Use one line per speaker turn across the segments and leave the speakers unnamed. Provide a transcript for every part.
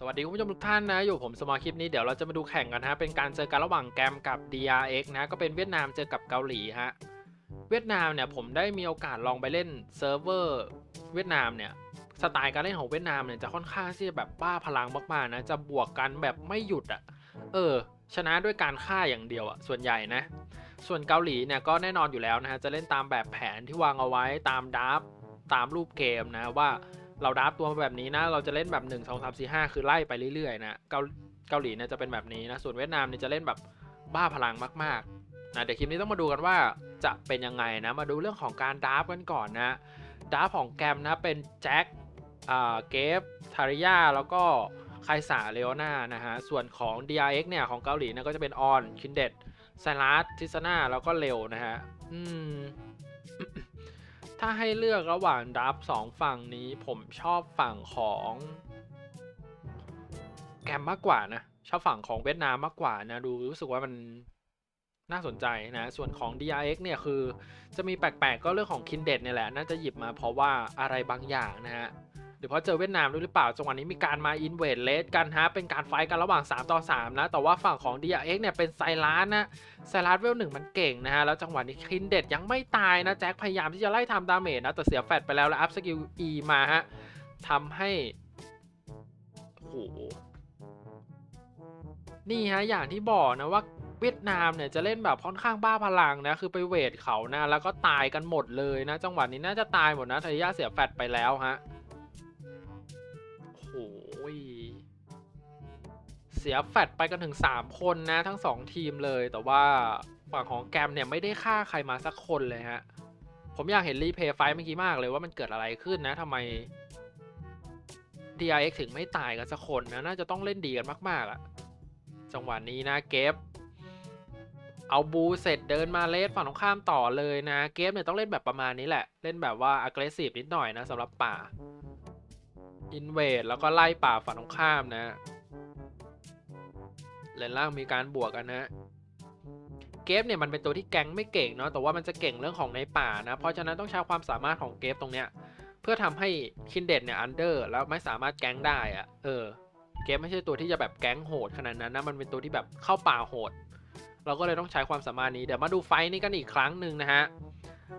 สวัสดีคุณผู้ชมทุกท่านนะ อยู่ผมสมอคลิปนี้เดี๋ยวเราจะมาดูแข่งกันนะฮะ เป็นการเจอกันระหว่างแกรมกับ DRX นะ ก็เป็นเวียดนามเจอกับเกาหลีฮะ เวียดนามเนี่ยผมได้มีโอกาสลองไปเล่นเซิร์ฟเวอร์เวียดนามเนี่ยสไตล์การเล่นของเวียดนามเนี่ยจะค่อนข้างที่จะแบบบ้าพลังมากๆนะ จะบวกกันแบบไม่หยุดอะ่ะ เออ ชนะด้วยการฆ่าอย่างเดียวอะ่ะส่วนใหญ่นะ ส่วนเกาหลีเนี่ยก็แน่นอนอยู่แล้วนะฮะจะเล่นตามแบบแผนที่วางเอาไว้ตามดับตามรูปเกมนะว่า เราดับตัวแบบนี้นะ เราจะเล่นแบบ 1 2 3 4 5 คือไล่ไปเรื่อยๆนะเกาเกาหลีเนี่ยจะเป็นแบบนี้นะ ส่วนเวียดนามเนี่ยจะเล่นแบบบ้าพลังมากๆนะเดี๋ยวคลิปนี้ต้องมาดูกันว่าจะเป็นยังไงนะ มาดูเรื่องของการดับกันก่อนนะดับของแกรมนะเป็นแจ็คอ่าเกฟทาริยาแล้วก็ไคสาเลโอนานะฮะ ส่วนของ DRX เนี่ย ของเกาหลีเนี่ยก็จะเป็นออนคินเดตไซรัสทิสนาแล้วก็เร็วนะฮะ อืม ถ้าให้เลือกระหว่างดับสองฝั่งนี้ผมชอบฝั่งของแกมมากกว่านะชอบฝั่งของเวียดนามมากกว่านะดูรู้สึกว่ามันน่าสนใจนะ ส่วนของ DRX เนี่ยคือจะมีแปลกๆก็เรื่องของคินเดตเนี่ยแหละ น่าจะหยิบมาเพราะว่าอะไรบางอย่างนะฮะ หรือเพราะเจอเวียดนามด้วยหรือเปล่าจังหวะนี้มีการมาอินเวดเลสกันฮะเป็นการไฟกันระหว่าง 3 ต่อ 3 นะ แต่ว่าฝั่งของ DRX เนี่ยเป็นไซรัสนะไซรัสเวลหนึ่งมันเก่งนะฮะ แล้วจังหวะนี้คินเด็ดยังไม่ตายนะ แจ็คพยายามที่จะไล่ทำดาเมจนะ แต่เสียแฟดไปแล้วแล้วอัพสกิล E มาฮะทำให้โอ้โหนี่ฮะอย่างที่บอกนะว่าเวียดนามเนี่ยจะเล่นแบบค่อนข้างบ้าพลังนะคือไปเวทเขานะแล้วก็ตายกันหมดเลยนะ จังหวะนี้น่าจะตายหมดนะทายาเสียแฟดไปแล้วฮะ สียแฟดไปกันถึง 3 คนนะทั้ง 2 ทีมเลย แต่ว่าฝั่งของแกมเนี่ยไม่ได้ฆ่าใครมาสักคนเลยฮะ ผมอยากเห็นรีเพย์ไฟล์เมื่อกี้มากเลยว่ามันเกิดอะไรขึ้นนะทำไม DRX ถึงไม่ตายกันสักคนนะ น่าจะต้องเล่นดีกันมากๆอะจังหวะนี้นะเกฟเอาบูเสร็จเดินมาเลสฝั่งตรงข้ามต่อเลยนะ เกฟเนี่ยต้องเล่นแบบประมาณนี้แหละ เล่นแบบว่า aggressive นิดหน่อยนะสำหรับป่า invade แล้วก็ไล่ป่าฝั่งตรงข้ามนะ เลนล่างมีการบวกกันนะเกฟเนี่ยมันเป็นตัวที่แก๊งไม่เก่งเนาะแต่ว่ามันจะเก่งเรื่องของในป่านะเพราะฉะนั้นต้องใช้ความสามารถของเกฟตรงเนี้ยเพื่อทำให้คินเดดเนี่ยอันเดอร์แล้วไม่สามารถแก๊งได้อะเออเกฟไม่ใช่ตัวที่จะแบบแก๊งโหดขนาดนั้นนะมันเป็นตัวที่แบบเข้าป่าโหด เราก็เลยต้องใช้ความสามารถนี้เดี๋ยวมาดูไฟนี้กันอีกครั้งหนึ่งนะฮะ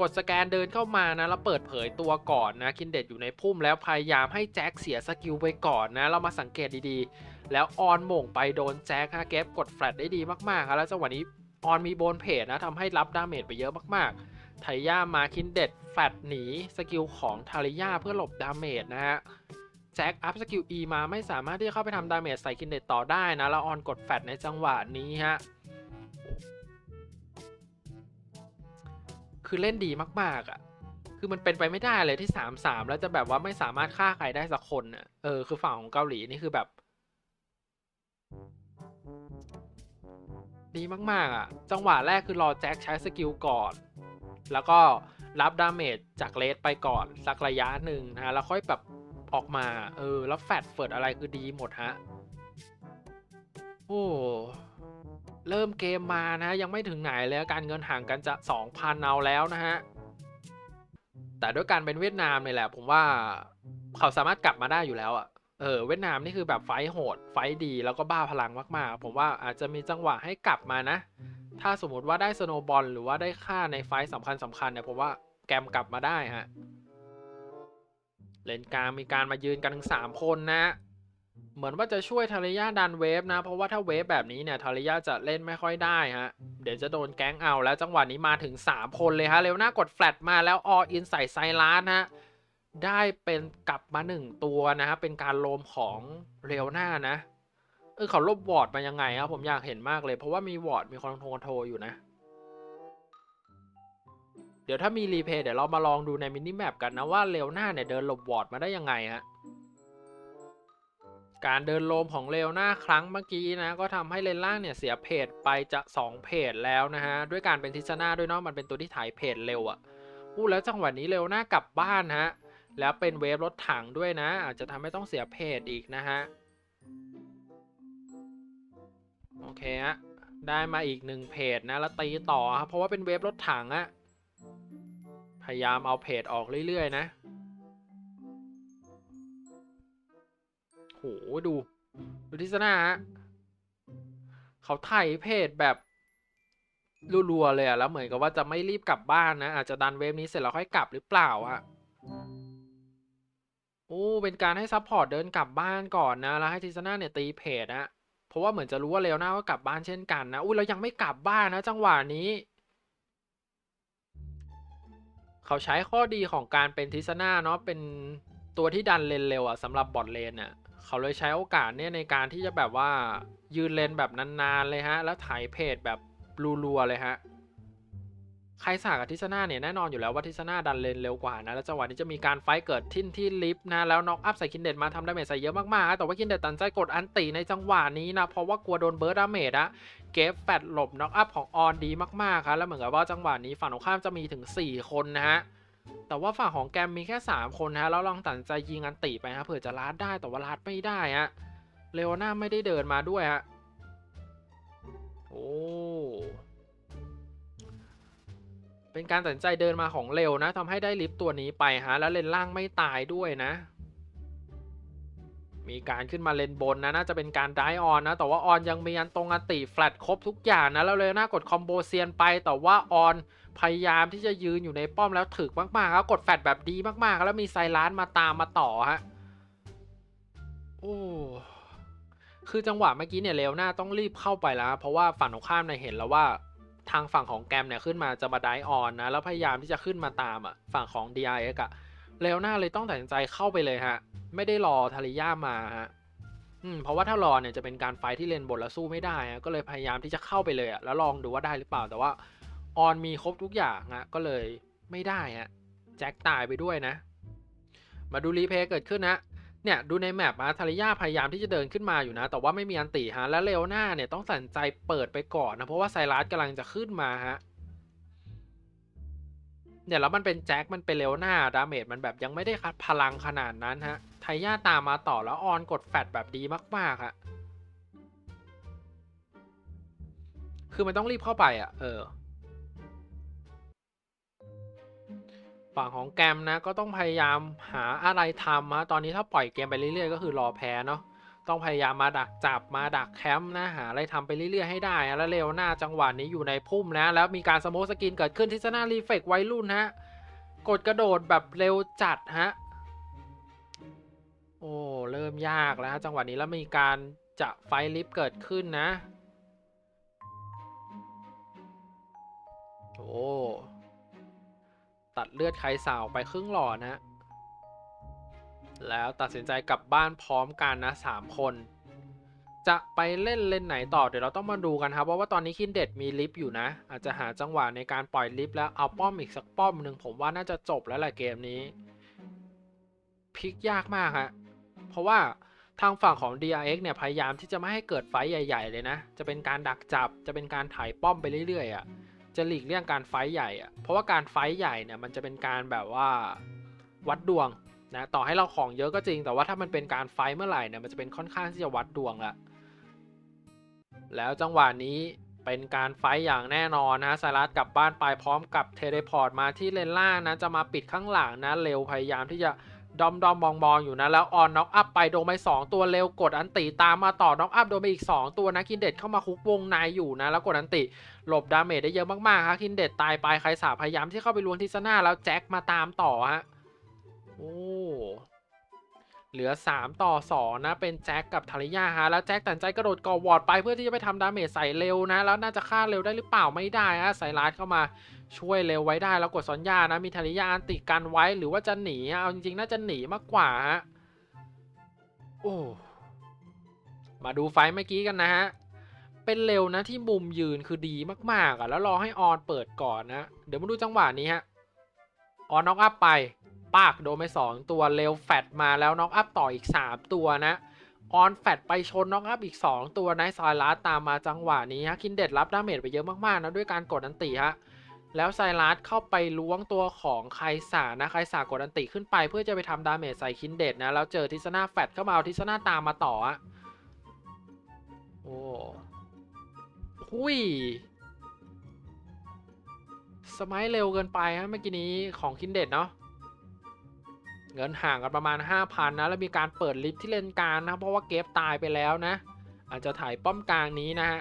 กดสแกนเดินเข้ามานะแล้วเปิดเผยตัวก่อนนะคินเดดอยู่ในพุ่มแล้วพยายามให้แจ็คเสียสกิลไปก่อนนะเรามาสังเกตดีๆ แล้วออนโหม่งไปโดนแจ็คฮะเกฟกดแฟลตได้ดีมากๆครับแล้วจังหวะนี้ออนมีโบนเพจนะทำให้รับดาเมจไปเยอะมากๆไทย่ามาคินเด็ดแฟลตหนีสกิลของทาริยาเพื่อหลบดาเมจนะฮะแจ็คอัพสกิล E มาไม่สามารถที่จะเข้าไปทำดาเมจใส่คินเด็ดต่อได้นะ แล้วออนกดแฟลตในจังหวะนี้ฮะ คือเล่นดีมากๆอะ คือมันเป็นไปไม่ได้เลยที่ 3-3 แล้วจะแบบว่าไม่สามารถฆ่าใครได้สักคนน่ะ เออ คือฝั่งของเกาหลีนี่คือแบบ ดีมาก ๆ อะ จังหวะแรกคือรอแจ็คใช้สกิลก่อน แล้วก็รับดาเมจจากเลสไปก่อนสักระยะหนึ่งนะแล้วค่อยแบบออกมา เออ แล้วแฟดเฟิร์ดอะไรคือดีหมดฮะ โอ้เริ่มเกมมานะ ยังไม่ถึงไหนเลยการเงินห่างกันจะ 2,000 เอาแล้วนะฮะ แต่ด้วยการเป็นเวียดนามเนี่ยแหละ ผมว่าเขาสามารถกลับมาได้อยู่แล้วอะ เออเวียดนามนี่คือแบบไฟโหด ไฟดีแล้วก็บ้าพลังมากๆ ผมว่าอาจจะมีจังหวะให้กลับมานะ ถ้าสมมติว่าได้สโนบอลหรือว่าได้ค่าในไฟสำคัญสำคัญเนี่ยผมว่าแกมกลับมาได้ฮะเลนกลางมีการมายืนกันถึง3คนนะ เหมือนว่าจะช่วยทาริยาดันเวฟนะ เพราะว่าถ้าเวฟแบบนี้เนี่ยทาริยาจะเล่นไม่ค่อยได้ฮะ เดี๋ยวจะโดนแก๊งเอาแล้วจังหวะนี้มาถึง 3 คนเลยฮะ เร็วหน้ากดแฟลตมาแล้วออินใส่ไซรานฮะ ได้เป็นกลับมา1ตัวนะฮะเป็นการโลมของเร็วหน้านะ เออเขาลบวอร์ดมายังไงครับผมอยากเห็นมากเลย เพราะว่ามีวอร์ดมีคอนโทรโทรอยู่นะ เดี๋ยวถ้ามีรีเพย์เดี๋ยวเรามาลองดูในมินิแมปกันนะว่าเร็วหน้าเนี่ยเดินหลบวอร์ดมาได้ยังไงฮะการเดินโลมของเรวหน้าครั้งเมื่อกี้นะ ก็ทำให้เลนล่างเนี่ยเสียเพจไปจะ 2 เพจแล้วนะฮะ ด้วยการเป็นทิศนาด้วยเนาะมันเป็นตัวที่ถ่ายเพจเร็วอะ่ะอู้แล้วจังหวะนี้เร็วหน้ากลับบ้านฮะ แล้วเป็นเวฟรถถังด้วยนะ อาจจะทำให้ต้องเสียเพจอีกนะฮะ โอเคฮะ ได้มาอีกหนึ่งเพจนะ แล้วตีต่อครับ เพราะว่าเป็นเวฟรถถังอะพยายามเอาเพจออกเรื่อย ๆ นะ โห ดู ดูทิศนาฮะ เขาไถ่ายเพจแบบรัวๆเลยอะแล้วเหมือนกับว่าจะไม่รีบกลับบ้านนะ อาจจะดันเวฟนี้เสร็จแล้วค่อยกลับหรือเปล่าอะ โอ้เป็นการให้ซัพพอร์ตเดินกลับบ้านก่อนนะ แล้วให้ทิศนาเนี่ยตีเพจนะเพราะว่าเหมือนจะรู้ว่าเลวหน้าก็กลับบ้านเช่นกันนะอุ้ยเรายังไม่กลับบ้านนะจังหวะนี้ เขาใช้ข้อดีของการเป็นทิศนาเนาะเป็นตัวที่ดันเลนเร็วอะสำหรับบอทเลนเนี่ยเขาเลยใช้โอกาสเนี่ยในการที่จะแบบว่ายืนเลนแบบนานๆเลยฮะ แล้วถ่ายเพจแบบรัวๆเลยฮะ ใครสากับทิศนาเนี่ยแน่นอนอยู่แล้วว่าทิศนาดันเลนเร็วกว่านะแล้วจังหวะนี้จะมีการไฟเกิดทิ้นที่ลิฟต์นะแล้วน็อกอัพใส่คินเดตมาทำดาเมจใส่เยอะมากๆแต่ว่าคินเดตตัดสินใจกดอันติในจังหวะนี้นะเพราะว่ากลัวโดนเบิร์ดดาเมจอะเก็บแฟดหลบน็อกอัพของออนดีมากๆครับแล้วเหมือนกับว่าจังหวะนี้ฝั่งตรงข้ามจะมีถึง 4 คนนะฮะแต่ว่าฝั่งของแกมมีแค่ 3 คนนะแล้วลองตัดใจยิงอันติไปฮะเผื่อจะลัดได้แต่ว่าลัดไม่ได้ฮะเลโอน่าไม่ได้เดินมาด้วยฮะโอ้ เป็นการตัดใจเดินมาของเร็วนะทำให้ได้ลิฟต์ตัวนี้ไปฮะแล้วเลนล่างไม่ตายด้วยนะ มีการขึ้นมาเลนบนนะน่าจะเป็นการไดออนนะ แต่ว่าออนยังมีอันตรงอันติแฟลตครบทุกอย่างนะแล้วเลยน่ากดคอมโบเซียนไปแต่ว่าออนพยายามที่จะยืนอยู่ในป้อมแล้วถึกมากๆครับกดแฟลตแบบดีมากๆ แล้วมีไซร้านมาตามมาต่อฮะโอ้คือจังหวะเมื่อกี้เนี่ยเลวหน้าต้องรีบเข้าไปแล้ว เพราะว่าฝั่งตรงข้ามเนี่ยเห็นแล้วว่า ทางฝั่งของแกมเนี่ยขึ้นมาจะมาไดออนนะ แล้วพยายามที่จะขึ้นมาตามอะฝั่งของ DIX อะเลวหน้าเลยต้องตัดสินใจเข้าไปเลยฮะ ไม่ได้รอทาริยามาฮะอืมเพราะว่าถ้ารอเนี่ยจะเป็นการไฟที่เลนบนแล้วสู้ไม่ได้ก็เลยพยายามที่จะเข้าไปเลยอะแล้วลองดูว่าได้หรือเปล่าแต่ว่าออนมีครบทุกอย่างฮะก็เลยไม่ได้ฮะแจ็คตายไปด้วยนะ มาดูรีเพย์เกิดขึ้นนะ เนี่ยดูในแมปนะทาริยาพยายามที่จะเดินขึ้นมาอยู่นะ แต่ว่าไม่มีอันติฮะ และเลโอน่าเนี่ยต้องตันใจเปิดไปก่อนนะ เพราะว่าไซรัสกำลังจะขึ้นมาฮะ เนี่ยแล้วมันเป็นแจ็ค มันเป็นเลโอน่าดาเมจมันแบบยังไม่ได้พลังขนาดนั้นฮะไทย่าตามมาต่อแล้วออนกดแฟดแบบดีมากๆฮะ คือมันต้องรีบเข้าไปอะ เออ ฝั่งของแกมนะก็ต้องพยายามหาอะไรทำฮะตอนนี้ถ้าปล่อยเกมไปเรื่อยๆ ก็คือรอแพ้เนาะต้องพยายามมาดักจับมาดักแคมป์นะหาอะไรทำไปเรื่อยๆให้ได้แล้วเร็วหน้าจังหวะนี้อยู่ในพุ่มนะแล้วมีการสโมกสกินเกิดขึ้นที่สนารีเฟกไวรุ่นฮะกดกระโดดแบบเร็วจัดฮะโอ้เริ่มยากแล้วฮะจังหวะนี้แล้วมีการจะไฟลิฟเกิดขึ้นนะโอ้ ตัดเลือดไคสาวไปครึ่งหลอดนะแล้วตัดสินใจกลับบ้านพร้อมกันนะสามคน จะไปเล่นเล่นไหนต่อเดี๋ยวเราต้องมาดูกันครับเพราะว่าตอนนี้คินเด็ดมีลิฟต์อยู่นะ อาจจะหาจังหวะในการปล่อยลิฟต์แล้วเอาป้อมอีกสักป้อมหนึ่งผมว่าน่าจะจบแล้วแหละเกมนี้พลิกยากมากฮะเพราะว่าทางฝั่งของ DRX เนี่ยพยายามที่จะไม่ให้เกิดไฟใหญ่ ๆ เลยนะ จะเป็นการดักจับ จะเป็นการถ่ายป้อมไปเรื่อยๆอะ จะหลีกเลี่ยงการไฟท์ใหญ่อะเพราะว่าการไฟท์ใหญ่เนี่ยมันจะเป็นการแบบว่าวัดดวงนะต่อให้เราของเยอะก็จริง แต่ว่าถ้ามันเป็นการไฟเมื่อไหร่เนี่ยมันจะเป็นค่อนข้างที่จะวัดดวงละแล้วจังหวะนี้เป็นการไฟอย่างแน่นอนนะไซรัสกลับบ้านไปพร้อมกับเทเลพอร์ตมาที่เลนล่างนะจะมาปิดข้างหลังนะเร็วพยายามที่จะ ดอมดอมมองมองอยู่นะ แล้วออนน็อกอัพไปโดนไป2ตัวเร็วกดอันติตามมาต่อน็อกอัพโดนไปอีก 2 ตัวนะคินเด็ดเข้ามาคุกวงในอยู่นะ แล้วกดอันติหลบดาเมจได้เยอะมากๆครับคินเด็ดตายไปใครสาพยายามที่เข้าไปลวงทิศนาแล้วแจ็คมาตามต่อฮะโอ้เหลือ 3 ต่อ 2 นะ เป็นแจ็คกับทาริยาฮะ แล้วแจ็คตัดใจกระโดดกอวอร์ดไปเพื่อที่จะไปทำดาเมจใส่เร็วนะ แล้วน่าจะฆ่าเร็วได้หรือเปล่าไม่ได้ฮะใส่ลาดเข้ามา ช่วยเร็วไว้ได้แล้วกดซอนยานะ มีทาริยาอันติกันไว้หรือว่าจะหนีเอาจริงๆน่าจะหนีมากกว่าฮะโอ้มาดูไฟเมื่อกี้กันนะฮะเป็นเร็วนะที่มุมยืนคือดีมากๆอะแล้วรอให้ออนเปิดก่อนนะเดี๋ยวมาดูจังหวะนี้ฮะออนน็อกอัพไปปากโดนไป2ตัวเร็วแฟดมาแล้วน็อกอัพต่ออีก 3 ตัวนะออนแฟดไปชนน็อกอัพอีก 2 ตัวนะซอยลัสตามมาจังหวะนี้ฮะคินเด็ดรับดาเมจไปเยอะมากๆนะด้วยการกดอันติฮะ แล้วไซรัสเข้าไปล้วงตัวของไคสานะไคสากดอันติขึ้นไปเพื่อจะไปทำดาเมจใส่คินเดดนะ แล้วเจอทิศนาแฟดเข้ามาเอาทิศนาตามมาต่ออะโอ้หุยสมัยเร็วเกินไปฮะเมื่อกี้นี้ของคินเดดเนาะเงินห่างกันประมาณ 5,000 นะ แล้วมีการเปิดลิฟที่เลนกลางนะ เพราะว่าเกฟตายไปแล้วนะ อาจจะถ่ายป้อมกลางนี้นะฮะ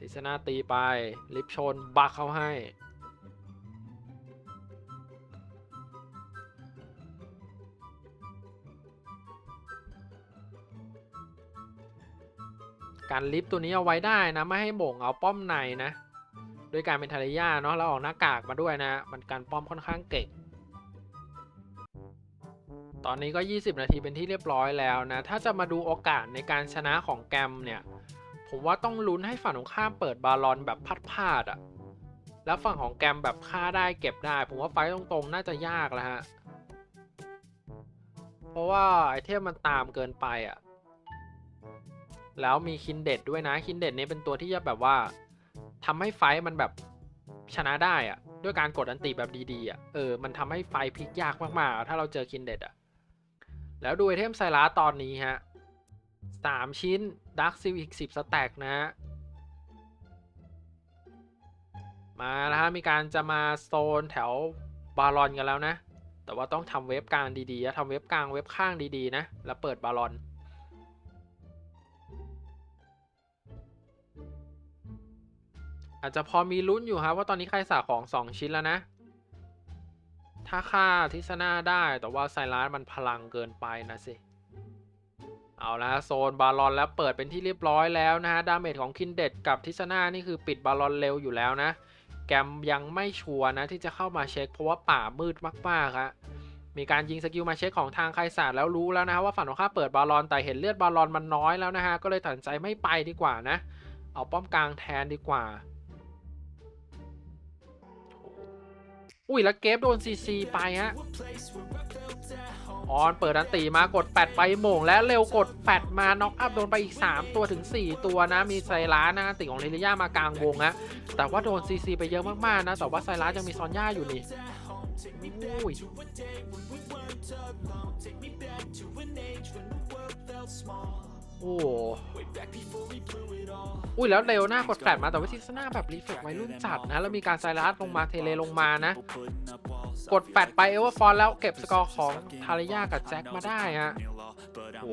ทิศนาตีไป ลิฟต์ชน บักเข้าให้ การลิฟตัวนี้เอาไว้ได้นะ ไม่ให้หม่งเอาป้อมในนะ ด้วยการเป็นทารยาเนาะแล้วออกหน้ากากมาด้วยนะ มันการป้อมค่อนข้างเก่งตอนนี้ก็ 20 นาทีเป็นที่เรียบร้อยแล้วนะ ถ้าจะมาดูโอกาสในการชนะของแกมเนี่ย ผมว่าต้องลุ้นให้ฝั่งของข้ามเปิดบาลอนแบบพัดพาดๆอะแล้วฝั่งของแกมแบบฆ่าได้เก็บได้ ผมว่าไฟตรงๆ น่าจะยากแล้วฮะ เพราะว่าไอเทมมันตามเกินไปอะแล้วมีคินเด็ดด้วยนะ คินเด็ดนี้เป็นตัวที่จะแบบว่าทำให้ไฟมันแบบชนะได้อะด้วยการกดอันติแบบดีๆอะเออ มันทำให้ไฟพลิกยากมากๆ ถ้าเราเจอคินเด็ดอะแล้วดูไอเทมไซรัสตอนนี้ฮะ สามชิ้นดักซิลอีกสิบสแต็กนะฮะ มาแล้วฮะ มีการจะมาโซนแถวบาลอนกันแล้วนะ แต่ว่าต้องทำเว็บกลางดีๆทำเว็บกลางเว็บข้างดีๆนะ แล้วเปิดบาลอนอาจจะพอมีลุ้นอยู่ครับว่าตอนนี้ใครสาของ 2 ชิ้นแล้วนะ ถ้าฆ่าทิศนาได้แต่ว่าไซรัสมันพลังเกินไปนะสิ เอาละโซนบาลอนแล้วเปิดเป็นที่เรียบร้อยแล้วนะฮะดาเมจของคินเด็ดกับทิศนานี่คือปิดบาลอนเร็วอยู่แล้วนะ แกมยังไม่ชัวร์นะที่จะเข้ามาเช็ค เพราะว่าป่ามืดมากๆครับมีการยิงสกิลมาเช็คของทางไคศาสตร์แล้วรู้แล้วนะว่าฝั่งของข้าเปิดบาลอนแต่เห็นเลือดบาลอนมันน้อยแล้วนะฮะก็เลยตัดใจไม่ไปดีกว่านะ เอาป้อมกลางแทนดีกว่า อุ้ยแล้วเกฟโดนซีซีไปฮะ ออนเปิดดันตีมากดแปดไปโหม่งและเร็วกดแปดมาน็อกอัพโดนไปอีก 3 ตัวถึง 4 ตัวนะ มีไซรัสนะติของเทเลียมากลางวงฮะแต่ว่าโดนซีซีไปเยอะมากๆนะ แต่ว่าไซรัสยังมีซอนย่าอยู่นี่อุ้ย โอ้โหอุ้ยแล้วเร็วหน้ากดแปดมาแต่ว่าทิสนาแบบรีเฟกไว้รุ่นจัดนะ แล้วมีการไซรัสลงมาเทเลลงมานะ กดแปดไปเอเวอร์ฟอนแล้วเก็บสกอร์ของทารยากับแจ็คมาได้ฮะโอ้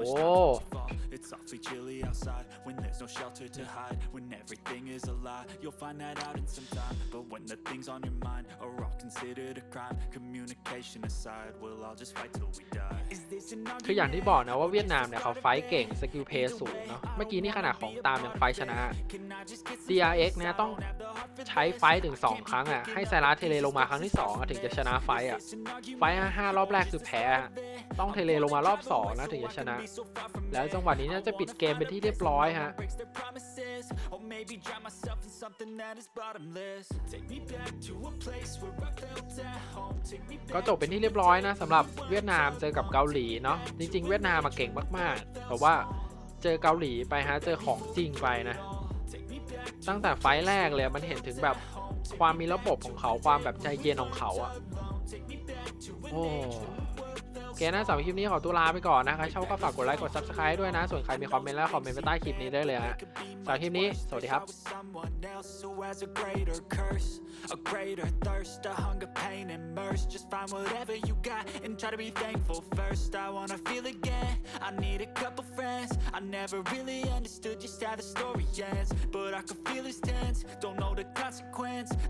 It's awfully chilly outside when there's no shelter to hide. When everything is a lie, you'll find that out in some time. But when the things on your mind are all considered a crime, communication aside, we'll all just fight till we die. Is this an
คืออย่างที่บอกนะว่าเวียดนามเนี่ยเขาไฟท์เก่งสกิลเพย์สูงเนาะเมื่อกี้นี่ขนาดของตามยังไฟท์ชนะ DRX เนี่ยต้องใช้ไฟท์ถึง 2 ครั้งอะให้ไซรัสเทเลลงมาครั้งที่2อะถึงจะชนะไฟท์อะไฟท์ห้ารอบแรกคือแพ้อะต้องเทเลลงมารอบ2นะถึงจะชนะ แล้วจังหวะนี้น่าจะปิดเกมเป็นที่เรียบร้อยฮะ
breaks their promises? Or maybe drown myself in something that is bottomless. Take me back to a place where I felt at home. Take me
ก็จบเป็นที่เรียบร้อยนะสำหรับเวียดนามเจอกับเกาหลีเนาะจริง ๆ เวียดนามมาเก่งมากๆ แต่ว่าเจอเกาหลีไปฮะเจอของจริงไปนะ ตั้งแต่ไฟล์แรกเลยมันเห็นถึงแบบความมีระบบของเขาความแบบใจเย็นของเขาอะโอ้โอ เคนะสำหรับคลิปนี้ขอตัวลาไปก่อนนะใครชอบก็ฝากกดไลค์กด subscribe ด้วยนะ ส่วนใครมีคอมเมนต์แล้วคอมเมนต์ไปใต้คลิปนี้ได้เลยฮะสำหรับคลิปนี้ สวัสดีครับ
with someone else who has a greater curse, a greater thirst, a hunger, pain, and mercy. Just find whatever you got and try to be thankful first. I wanna feel again. I need a couple friends. I never really understood just how the story ends, but I can feel it's tense. Don't know the consequence.